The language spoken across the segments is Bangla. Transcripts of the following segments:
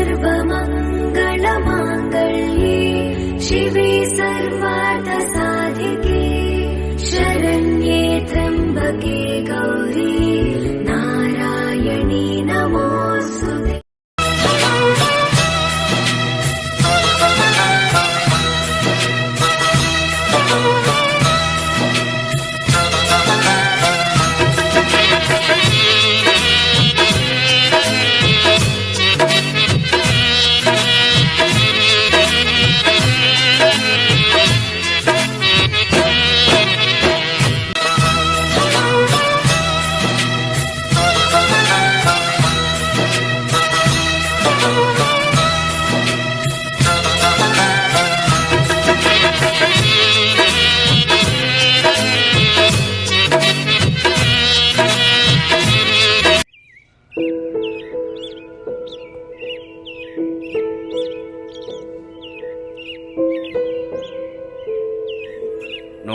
सर्वमङ्गलमाङ्गल्ये शिवे सर्वार्थसाधिके शरण्ये त्र्यम्बके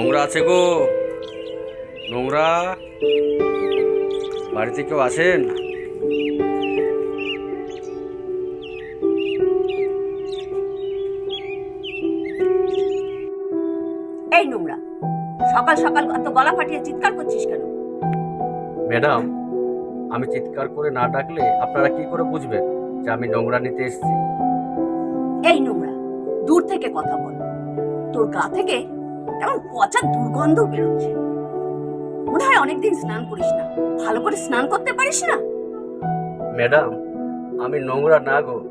নোংরা আছে গো। নোংরা। বাড়িতে কেউ আছেন? এই নোংরা সকাল সকাল এত গলা ফাটিয়ে চিৎকার করছিস কেন? ম্যাডাম আমি চিৎকার করে না ডাকলে আপনারা কি করে বুঝবেন যে আমি নোংরা নিতে এসেছি? এই নোংরা দূর থেকে কথা বল। তোর গা থেকে এমন পচা দুর্গন্ধ বেরোচ্ছে। মনে হয় অনেকদিন স্নান করিস না। ভালো করে স্নান করতে পারিস না? ম্যাডাম আমি নোংরা না গো।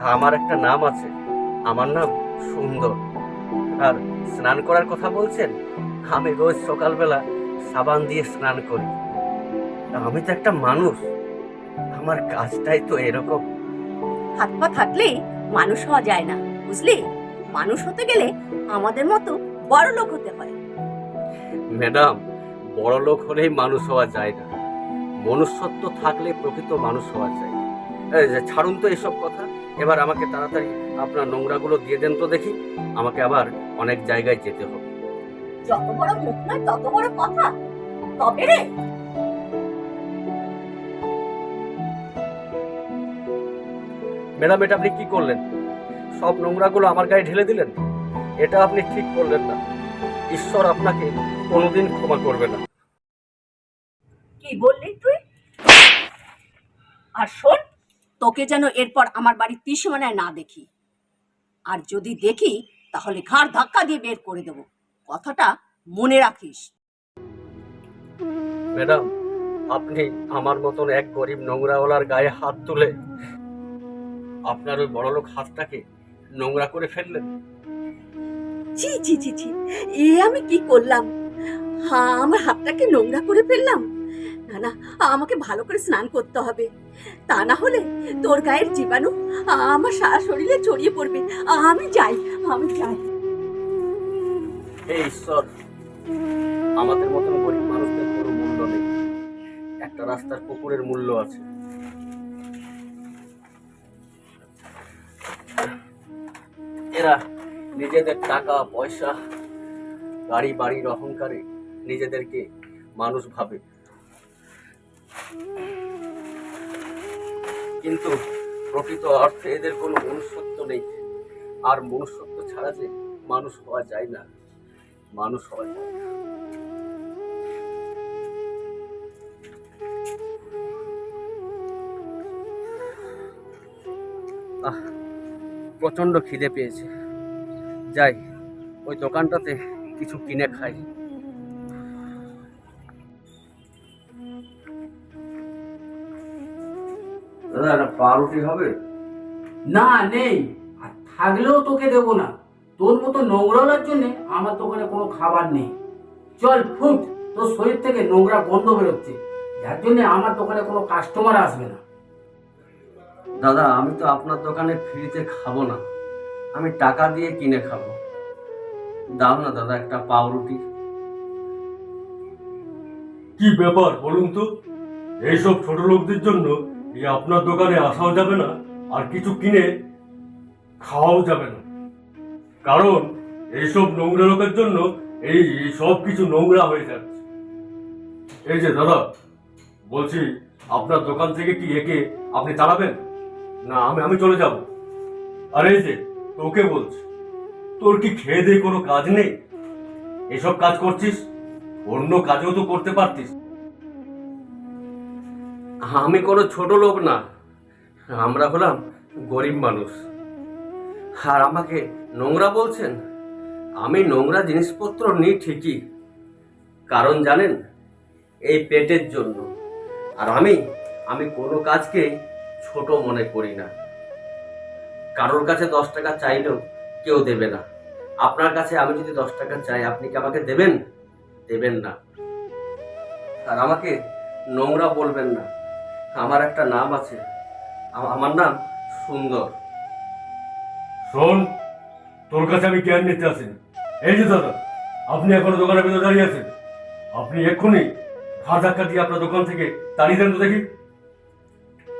আমার একটা নাম আছে। আমার নাম সুন্দর। আর স্নান করার কথা বলছেন? আমি রোজ সকালবেলা সাবান দিয়ে স্নান করি। আমি তো একটা মানুষ। আমার কাজটাই তো এরকম। হাত পা থাকলেই মানুষ হওয়া যায় না বুঝলি? মানুষ হতে গেলে আমাদের মতো বড় লোক হতে হয় ম্যাডাম বড় লোক হলেই মানুষ হওয়া যায় না। মনুষ্যত্ব থাকলে প্রকৃত মানুষ হওয়া যায় ছাড়ুন তো এসব কথা। এবার আমাকে তাড়াতাড়ি আপনার নোংরাগুলো দিয়ে দেন তো দেখি। আমাকে আবার অনেক জায়গায় যেতে হবে। যত বড় মুখ নয় তত বড় কথা। তবে রে। ম্যাডাম এটা আপনি কি করলেন? সব নোংরাগুলো আমার গায়ে ঢেলে দিলেন? এটা আপনি ঠিক করলেন না। ঈশ্বর আপনাকে কোনোদিন ক্ষমা করবে না। কি বললি তুই? আর শোন তোকে যেন এরপর আমার বাড়ির ত্রিসীমানায় না দেখি। আর যদি দেখি তাহলে ঘাড় ধাক্কা দিয়ে বের করে দেব। কথাটা মনে রাখিস। ম্যাডাম আপনি আমার মতন এক গরিব নোংরাওয়ালার গায়ে হাত তুলে আপনার ওই বড়লোক হাতটাকে নোংরা করে ফেললেন? ছি ছি ছি ছি। এ আমি কি করলাম? হ্যাঁ আমার হাতটাকে নোংরা করে ফেললাম। না না, আমাকে ভালো করে স্নান করতে হবে। তা না হলে তোর গায়ের জীবাণু আমার সারা শরীরে ছড়িয়ে পড়বে। আমি যাই আমি যাই। হে ঈশ্বর, আমাদের মতন গরিব মানুষদের কোনো মূল্য নেই। একটা রাস্তার কুকুরের মূল্য আছে। এরা নিজেদের টাকা, পয়সা গাড়ি বাড়ির অহংকারে নিজেদেরকে মানুষ ভাবে। কিন্তু প্রকৃত অর্থে এদের কোনো মনুষ্যত্ব নেই। আর মনুষ্যত্ব ছাড়া যে মানুষ হওয়া যায় না, মানুষ হওয়া যায়। আহ, প্রচণ্ড খিদে পেয়েছে। যাই ওই দোকানটাতে কিছু কিনে খাই। দাদা একটা পাউরুটি হবে? না নেই। আর থাকলেও তোকে দেবো না। তোর মতো নোংরালার জন্য আমার দোকানে কোনো খাবার নেই। চল ফুট। তোর শরীর থেকে নোংরা গন্ধ বেরোচ্ছে। যার জন্য আমার দোকানে কোনো কাস্টমার আসবে না। দাদা আমি তো আপনার দোকানে ফ্রিতে খাব না। আমি টাকা দিয়ে কিনে খাব। দাও না দাদা, একটা পাউরুটি। কি ব্যাপার বলুন তো? এইসব ছোট লোকদের জন্য এই আপনার দোকানে আসাও যাবে না, আর কিছু কিনে খাওয়াও যাবে না। কারণ এইসব নোংরা লোকের জন্য এই সব কিছু নোংরা হয়ে যাচ্ছে। এই যে দাদা, বলছি, আপনার দোকান থেকে কি একে আপনি তাড়াবেন না, আমি আমি চলে যাব। আর এই যে তোকে বলছি, তোর কি খেয়ে দিয়ে কোনো কাজ নেই? এসব কাজ করছিস? অন্য কাজেও তো করতে পারতিস। আমি কোনো ছোট লোক না। আমরা হলাম গরিব মানুষ। আর আমাকে নোংরা বলছেন? আমি নোংরা জিনিসপত্র নিই ঠিকই। কারণ জানেন, এই পেটের জন্য। আর আমি আমি কোনো কাজকে ছোট মনে করি না। কারোর কাছে দশ টাকা চাইলেও কেউ দেবে না। আপনার কাছে আমি যদি দশ টাকা চাই আপনি কি আমাকে দেবেন? দেবেন না। আর আমাকে নোংরা বলবেন না। আমার একটা নাম আছে। আমার নাম সুন্দর। শোন তোর কাছে আমি জ্ঞান নিতে আসিনি। এই যে দাদা আপনি এখনও দোকানের ভিতরে দাঁড়িয়ে আছেন। আপনি এক্ষুনি ঘাড় ধাক্কা দিয়ে আপনার দোকান থেকে তাড়িয়ে দেন তো দেখি।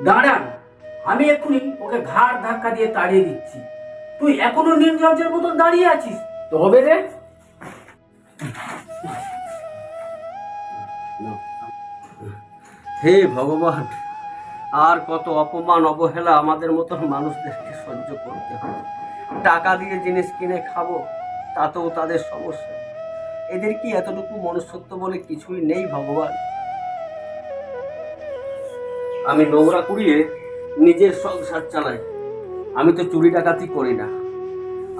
দাঁড়ান আমি এক্ষুনি ওকে ঘাড় ধাক্কা দিয়ে তাড়িয়ে দিচ্ছি। তুই এখনও নির্লজ্জের মতন দাঁড়িয়ে আছিস? তবে রে। হে ভগবান, আর কত অপমান, অবহেলা আমাদের মতন মানুষদেরকে সহ্য করতে হবে। টাকা দিয়ে জিনিস কিনে খাব, তাতেও তাদের সমস্যা। এদের কি এতটুকু মনুষ্যত্ব বলে কিছুই নেই ভগবান? আমি নোংরা কুড়িয়ে নিজের সংসার চালাই। আমি তো চুরি ডাকাতি করি না।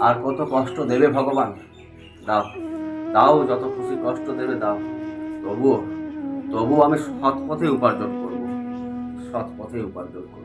আর কত কষ্ট দেবে ভগবান? দাও দাও যত খুশি কষ্ট দেবে, দাও। তবুও তবুও আমি সৎ পথে উপার্জন করব। সৎ পথে উপার্জন করব।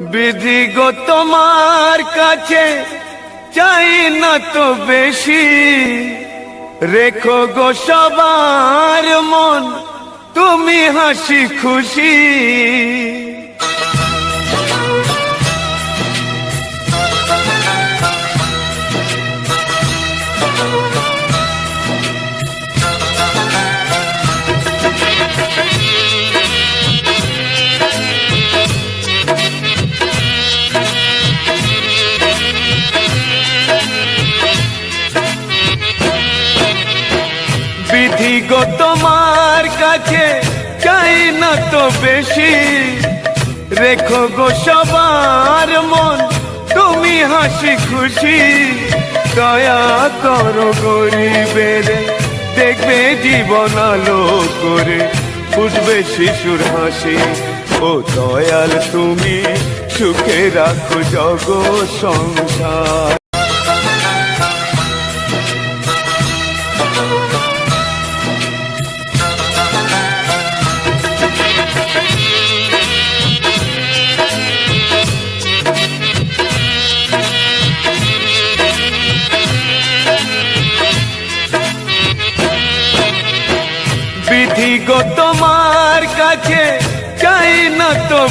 বিধিগত তোমার কাছে চাই না তো বেশি। রেখো গো সবার মন তুমি হাসি খুশি। কাছে চাই না তো বেশি। রেখো গো সবার মন, তুমি হাসি খুশি। দয়া করো গরিবের, দেখবে জীবন আলো করে, ফুটবে শিশুর হাসি। ও দয়াল তুমি, সুখে রাখো জগ সংসার।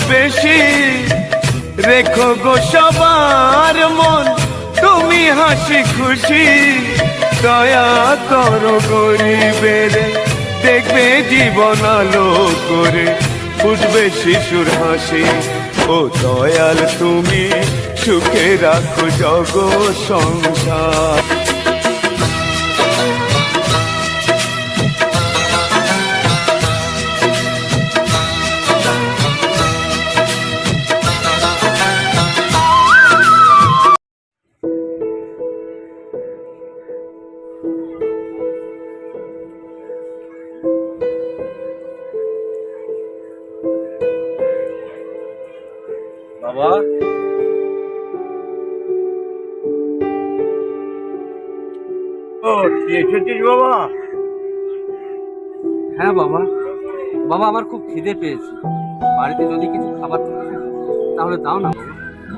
বেশি রেখো গো সবার মন। তুমি হাসি খুশি, দয়া করো গরিবের। দেখবে জীবন আলো করে, ফুটবে শিশুর হাসি। ও দয়াল, তুমি সুখে রাখো জগ সংসার। বাবা। ও বাবা? হ্যাঁ বাবা। বাবা আমার খুব খিদে পেয়েছে। বাড়িতে যদি কিছু খাবার থাকে তাহলে দাও না।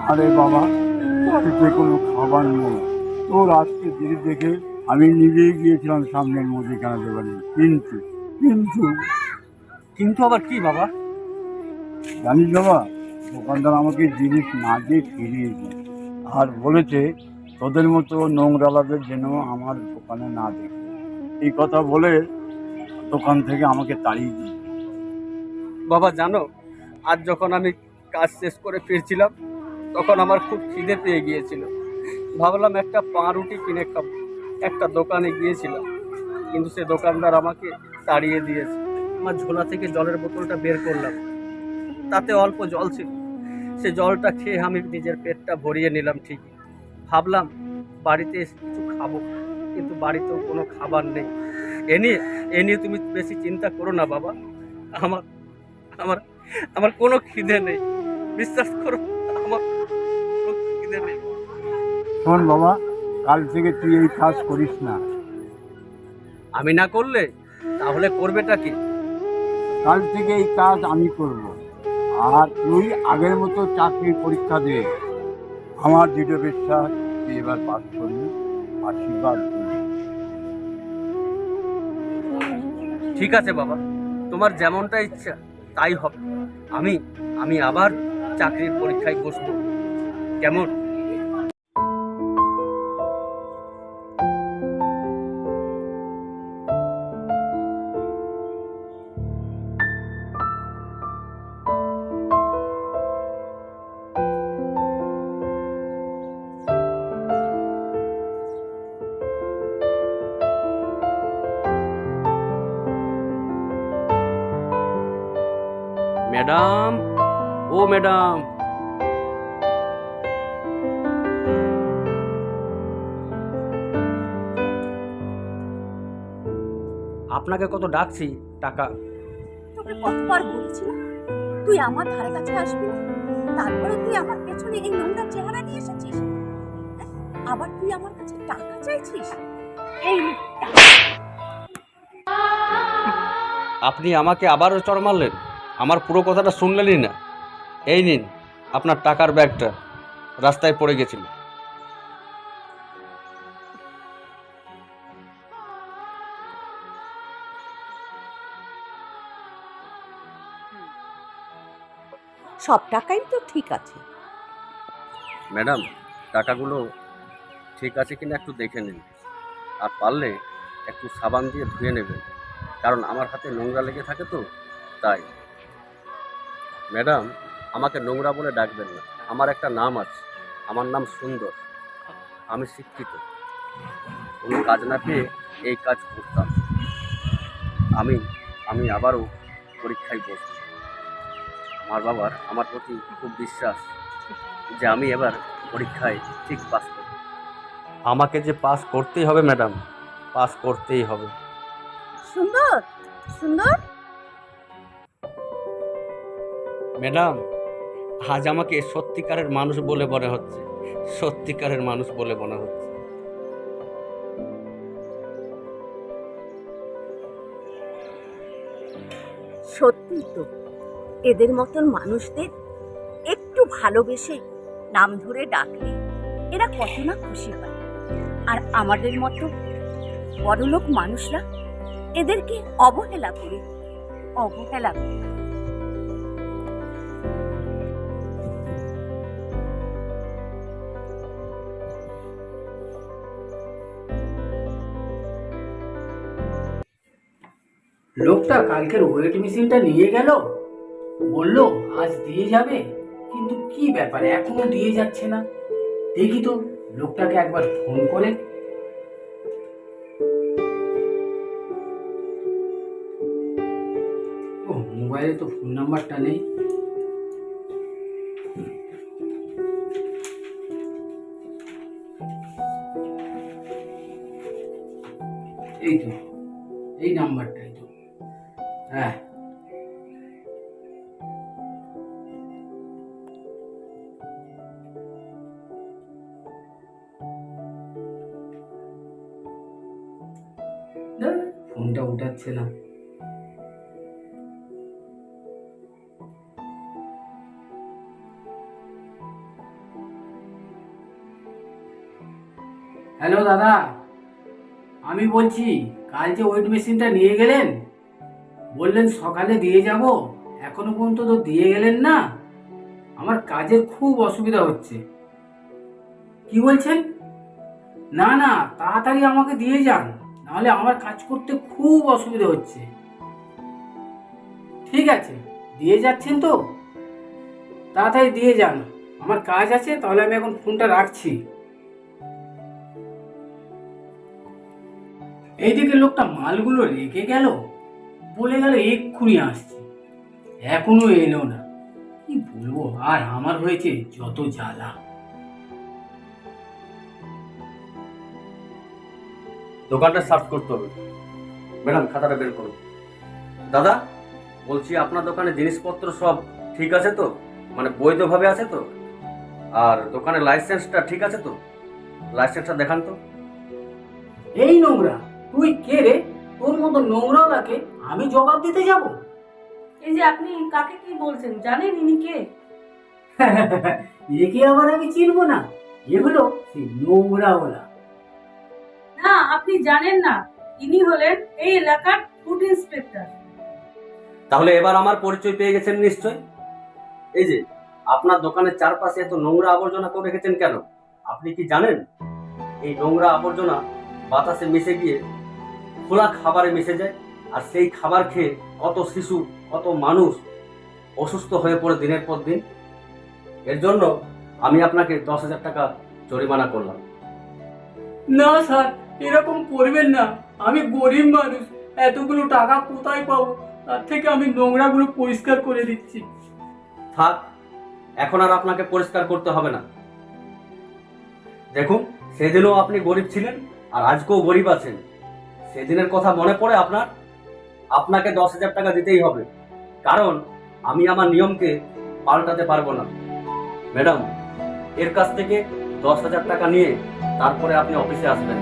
আরে বাবা বাড়িতে কোনো খাবার নেই। তোর আজকে দিদি দেখে আমি নিজেই গিয়েছিলাম সামনের মুদিখানা দোকানে কিন্তু কিন্তু। কিন্তু আবার কি বাবা? জানিস বাবা দোকানদার আমাকে জিনিস না দিয়ে ফিরিয়ে দিই আর বলেছে, তোদের মতো নোংরালাদের যেন আমার দোকানে না দেখে। এই কথা বলে দোকান থেকে আমাকে তাড়িয়ে দিই বাবা, জানো, আজ যখন আমি কাজ শেষ করে ফিরছিলাম, তখন আমার খুব খিদে পেয়ে গিয়েছিল। ভাবলাম একটা পাউরুটি কিনে খাব। একটা দোকানে গিয়েছিলাম, কিন্তু সে দোকানদার আমাকে তাড়িয়ে দিয়েছে। আমার ঝোলা থেকে জলের বোতলটা বের করলাম। তাতে অল্প জল ছিল। সে জলটা খেয়ে আমি নিজের পেটটা ভরিয়ে নিলাম ঠিকই ভাবলাম বাড়িতে এসে কিছু খাব। কিন্তু বাড়িতেও কোনো খাবার নেই। এ নিয়ে এ নিয়ে তুমি বেশি চিন্তা করো না বাবা। আমার আমার আমার কোনো খিদে নেই। বিশ্বাস করো আমার কোনো খিদে নেই। শোন বাবা কাল থেকে তুই এই কাজ করিস না। আমি না করলে তাহলে করবেটা কি? কাল থেকে এই কাজ আমি করব। আর তুই আগের মতো চাকরির পরীক্ষা দে। আমার দৃঢ় বিশ্বাস তুই এবার পাশ করবি, আশীর্বাদ ঠিক আছে বাবা, তোমার যেমনটা ইচ্ছা তাই হবে। আমি আমি আবার চাকরির পরীক্ষায় বসব। কেমন? ও ম্যাডাম। আপনাকে কত ডাকছি টাকা। তোকে কতবার বলেছিলাম? তুই আমার ধারে কাছে আসবি না? তারপরে তুই আমার পেছনে এই নোংরা চেহারা নিয়ে এসেছিস? আবার তুই আমার কাছে টাকা চাইছিস? এই আপনি আমাকে আবারও চড় মারলেন। আমার পুরো কথাটা শুনলেনই না। এই নিন আপনার টাকার ব্যাগটা রাস্তায় পড়ে গেছিল। সব টাকাই তো ঠিক আছে। ম্যাডাম টাকাগুলো ঠিক আছে কিনা একটু দেখে নিন। আর পারলে একটু সাবান দিয়ে ধুয়ে নেবেন। কারণ আমার হাতে নোংরা লেগে থাকে তো তাই। ম্যাডাম আমাকে নোংরা বলে ডাকবেন না। আমার একটা নাম আছে। আমার নাম সুন্দর। আমি শিক্ষিত। কোনো কাজ না পেয়ে এই কাজ করতাম। আমি আমি আবারও পরীক্ষায় বসব। আমার বাবার আমার প্রতি খুব বিশ্বাস যে আমি এবার পরীক্ষায় ঠিক পাস করব। আমাকে যে পাস করতেই হবে ম্যাডাম পাস করতেই হবে। সুন্দর সুন্দর। ম্যাডাম আজ আমাকে সত্যিকারের মানুষ বলে মনে হচ্ছে। সত্যিকারের মানুষ বলে মনে হচ্ছে। সত্যি তো, এদের মতন মানুষদের একটু ভালোবেসে নাম ধরে ডাকলে এরা কত না খুশি হয়। আর আমাদের মতো বড়লোক মানুষরা এদেরকে অবহেলা করে অবহেলা করে। লোকটা কালকের ওয়েট মেশিনটা নিয়ে গেল। বলল, আজ দিয়ে যাবে। কিন্তু কি ব্যাপার? এখনও দিয়ে যাচ্ছে না। দেখি তো লোকটাকে একবার ফোন করে। ও মোবাইলে তো ফোন নাম্বারটা নেই। এই তো, এই নাম্বারটাই ফোনটা উঠাচ্ছে না হ্যালো দাদা, আমি বলছি, কাল যে ওয়েট মেশিনটা নিয়ে গেলেন, বললেন সকালে দিয়ে যাব, এখনও পর্যন্ত তো দিয়ে গেলেন না। আমার কাজের খুব অসুবিধা হচ্ছে। কি বলছেন? না না, তাড়াতাড়ি আমাকে দিয়ে যান। নাহলে আমার কাজ করতে খুব অসুবিধা হচ্ছে। ঠিক আছে, দিয়ে যাচ্ছেন তো? তাড়াতাড়ি দিয়ে যান। আমার কাজ আছে, তাহলে আমি এখন ফোনটা রাখছি। এইদিকে লোকটা মালগুলো রেখে গেল, বলে গেল এক্ষুনি আসছে। এখনও এলো না। কি বলব, আর আমার হয়েছে যত জ্বালা। দোকানটা সার্চ করতে হবে। ম্যাডাম খাতাটা বের করুন। দাদা বলছি আপনার দোকানে জিনিসপত্র সব ঠিক আছে তো? মানে বৈধভাবে আছে তো? আর দোকানের লাইসেন্সটা ঠিক আছে তো? লাইসেন্সটা দেখান তো। এই নোংরা তুই কে রে? তোর মতো নোংরাওয়ালাকে আমি জবাব দিতে যাব? এই যে আপনি কাকে কি বলছেন? জানেন ইনি কে? একে আবার আমি চিনবো না। এ হলো সেই নোংরাওয়ালা। না আপনি জানেন না। ইনি হলেন এই এলাকার ফুড ইন্সপেক্টর। তাহলে এবার আমার পরিচয় পেয়ে গেছেন নিশ্চয়? এই যে আপনার দোকানের চারপাশে এত নোংরা আবর্জনা করে রেখেছেন কেন? আপনি কি জানেন? এই নোংরা আবর্জনা বাতাসে মিশে গিয়ে খোলা খাবারে মিশে যায় আর সেই খাবার খেয়ে কত শিশু কত মানুষ অসুস্থ হয়ে পড়ে দিনের পর দিন। এর জন্য আমি আপনাকে দশ হাজার টাকা জরিমানা করলাম। না স্যার। এরকম করবেন না। আমি গরিব মানুষ, এতগুলো টাকা কোথায় পাবো? তার থেকে আমি নোংরাগুলো পরিষ্কার করে দিচ্ছি। থাক, এখন আর আপনাকে পরিষ্কার করতে হবে না। দেখুন, সেদিনও আপনি গরিব ছিলেন, আর আজকেও গরিব আছেন। সেদিনের কথা মনে পড়ে আপনার? আপনাকে দশ হাজার টাকা দিতেই হবে। কারণ, আমি আমার নিয়মকে পাল্টাতে পারব না। ম্যাডাম, এর কাছ থেকে দশ হাজার টাকা নিয়ে তারপরে আপনি অফিসে আসবেন।